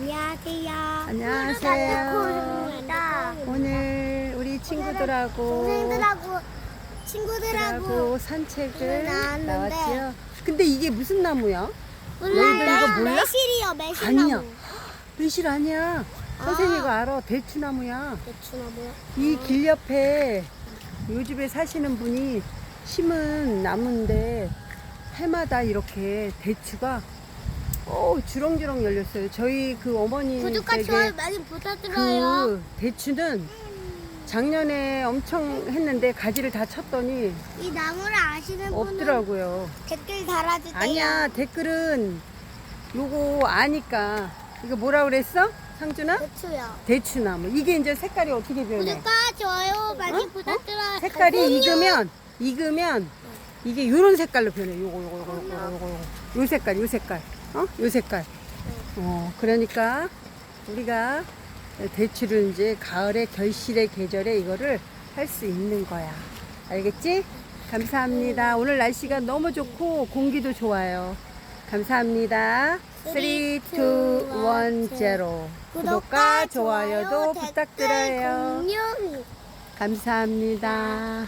안녕하세요. 안녕하세요. 오늘 우리 친구들하고 동생들하고 친구들하고 친구들하고 산책을 나왔는데 나왔지요. 근데 이게 무슨 나무야? 몰라요. 너희들 이거 몰라? 매실이요, 매실나무. 아니야. 매실 아니야. 선생님 이거 알아. 대추나무야. 대추나무요? 이 길 옆에 요 집에 사시는 분이 심은 나무인데 해마다 이렇게 대추가 오 주렁주렁 열렸어요. 저희 그 어머니 구독과 좋아요 많이 부탁드려요. 그 대추는 작년에 엄청 했는데 가지를 다 쳤더니 이 나무를 아시는 분은 없더라고요. 댓글 달아주세요. 아니야 댓글은 요거 아니까 이거 뭐라 그랬어? 상준아? 대추요. 대추나무 이게 이제 색깔이 어떻게 변해? 구독과 좋아요 많이 어? 부탁드려요. 색깔이. 익으면 익으면 이게 요런 색깔로 변해. 요거 요거 요거 요거 요거 요거. 요 색깔 요 색깔. 어? 요 색깔. 어, 그러니까 우리가 대추를 이제 가을의 결실의 계절에 이거를 할 수 있는 거야. 알겠지? 감사합니다. 오늘 날씨가 너무 좋고 공기도 좋아요. 감사합니다. 3, 2, 1, 0. 구독과 좋아요도 부탁드려요. 감사합니다.